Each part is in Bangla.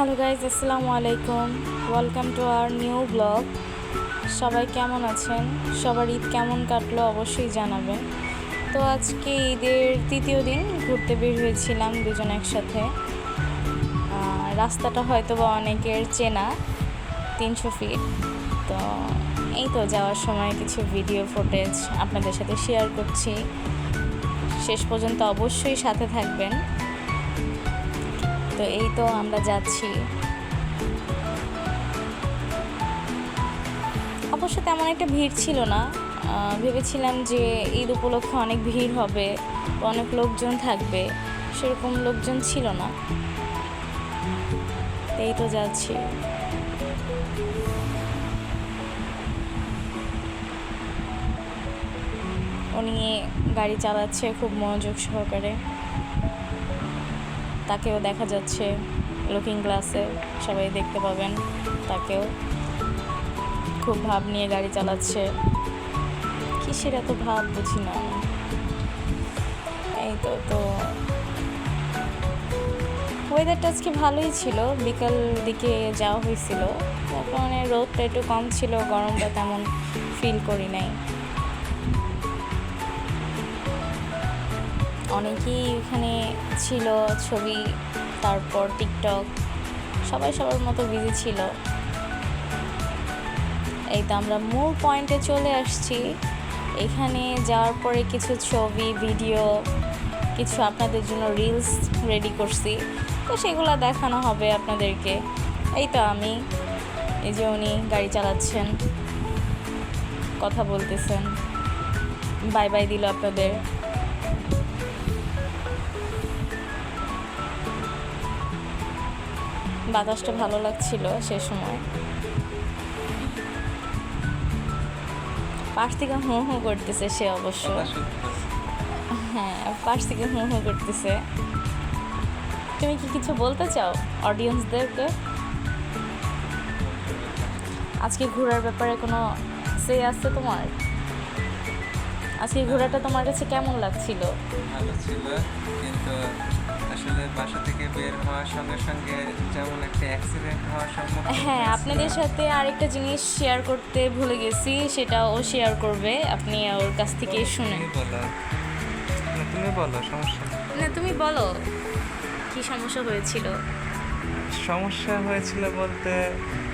হ্যালো গাইজ আসসালামু আলাইকুম welcome to our new blog সবাই কেমন আছেন? সবার ঈদ কেমন কাটলো অবশ্যই জানাবেন। তো আজকে ঈদের তৃতীয় দিন ঘুরতে বের হয়েছিলাম দুজন একসাথে। রাস্তাটা হয়তো বা অনেকের চেনা, তিনশো ফিট তো এই তো যাওয়ার সময় কিছু ভিডিও ফুটেজ আপনাদের সাথে শেয়ার করছি। শেষ পর্যন্ত অবশ্যই সাথে থাকবেন। তো এই তো আমরা যাচ্ছি। অবশ্য তেমন একটা ভিড় ছিল না। ভেবেছিলাম যে ঈদ উপলক্ষে অনেক ভিড় হবে, অনেক লোকজন থাকবে, সেরকম লোকজন ছিল না। এই তো যাচ্ছি। উনি গাড়ি চালাচ্ছে খুব মনোযোগ সহকারে। তাকেও দেখা যাচ্ছে লুকিং গ্লাসে সবাই দেখতে পাবেন তাকেও। খুব ভাব নিয়ে গাড়ি চালাচ্ছে। কিসের এত ভাব, বুঝি না। এই তো তো। ওয়েদারটা আজকে ভালোই ছিল, বিকাল দিকে যাওয়া হয়েছিল। তার কারণে রোদটা একটু কম ছিল, গরমটা তেমন ফিল করি নাই। অনেকেই এখানে ছিল, ছবি, তারপর টিকটক, সবাই সবার মতো বিজি ছিল। এই তো আমরা মূল পয়েন্টে চলে আসছি। এখানে যাওয়ার পরে কিছু ছবি ভিডিও কিছু আপনাদের জন্য রিলস রেডি করছি। তো সেগুলো দেখানো হবে আপনাদেরকে। এই তো আমি, এই যে উনি গাড়ি চালাচ্ছেন, কথা বলতেছেন। বাই বাই দিল আপনাদের। বাতাসটা ভালো লাগছিল সে সময়। পাশ থেকে হুঁ হুঁ করতেছে সে অবশ্য। হ্যাঁ পাশ থেকে হুঁ হুঁ করতেছে। তুমি কি কিছু বলতে চাও অডিয়েন্সদেরকে আজকে ঘোরার ব্যাপারে কোনো সে আছে তোমার? আজকে ঘোরাটা তোমার কাছে কেমন লাগছিল? ভালো ছিল কিন্তু আসলে বাসা থেকে বের হওয়ার সঙ্গে সঙ্গে যেমন একটা অ্যাক্সিডেন্ট হওয়ার সম্মুখীন হ্যাঁ। আপনাদের সাথে আরেকটা জিনিস শেয়ার করতে ভুলে গেছি সেটা ও শেয়ার করবে। আপনি ওর কাছ থেকে তুমি বলো। তুমি বলো সমস্যা। না তুমি বলো কি সমস্যা হয়েছিল? সমস্যা হয়েছিল বলতে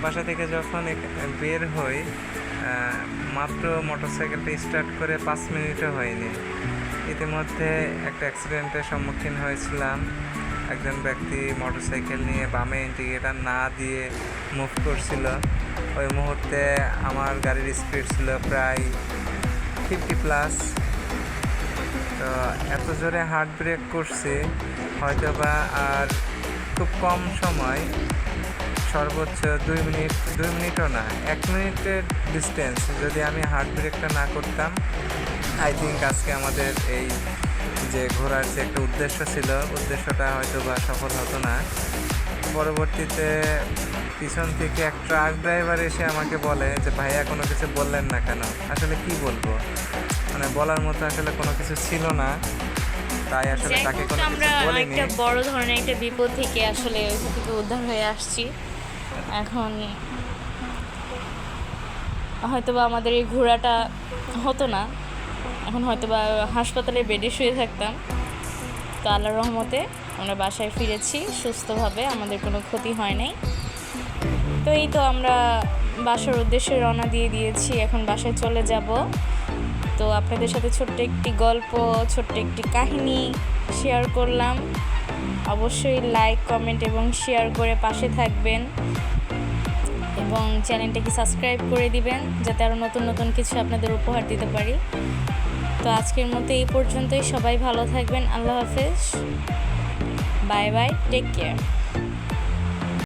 বাসা থেকে যখন বের হই মাত্র মোটরসাইকেলটা স্টার্ট করে পাঁচ মিনিটও হয়নি। ইতিমধ্যে একটা অ্যাক্সিডেন্টের সম্মুখীন হয়েছিলাম। একজন ব্যক্তি মোটরসাইকেল নিয়ে বামে ইন্ডিকেটার না দিয়ে মুভ করছিল। ওই মুহূর্তে আমার গাড়ির স্পিড ছিল প্রায় ফিফটি প্লাস তো এত জোরে হার্ট ব্রেক করছে হয়তো বা আর খুব কম সময়, সর্বোচ্চ দুই মিনিট, দুই মিনিটও না, এক মিনিটের ডিস্টেন্স যদি আমি হার্ট ব্রেকটা না করতাম আই থিঙ্ক আজকে আমাদের এই যে ঘোরার যে একটা উদ্দেশ্য ছিল উদ্দেশ্যটা হয়তো বা সফল হতো না। পরবর্তীতে পিছন থেকে এক ট্রাক ড্রাইভার এসে আমাকে বলে যে ভাইয়া কোনো কিছু বললেন না কেন? আসলে কি বলব? মানে বলার মতো আসলে কোনো কিছু ছিল না। তাই আসলে তাকে কোনো আমরা একটা বড় ধরনের একটা বিপদ থেকে আসলে ওইখান থেকে উদ্ধার হয়ে আসছি। এখন হয়তো বা আমাদের এই ঘোরাটা হতো না। এখন হয়তো বা হাসপাতালে বেডে শুয়ে থাকতাম। তো আল্লাহর রহমতে আমরা বাসায় ফিরেছি, সুস্থভাবে, আমাদের কোনো ক্ষতি হয় নাই। তো এই তো আমরা বাসার উদ্দেশ্যে রওনা দিয়ে দিয়েছি, এখন বাসায় চলে যাব। তো আপনাদের সাথে ছোট্ট একটি গল্প, ছোট্ট একটি কাহিনী শেয়ার করলাম। অবশ্যই লাইক কমেন্ট এবং শেয়ার করে পাশে থাকবেন। এবং চ্যানেলটাকে সাবস্ক্রাইব করে দিবেন, যাতে আরও নতুন নতুন কিছু আপনাদের উপহার দিতে পারি। তো আজকের মতো এই পর্যন্তই। সবাই ভালো থাকবেন। আল্লাহ হাফেজ। Bye bye. Take care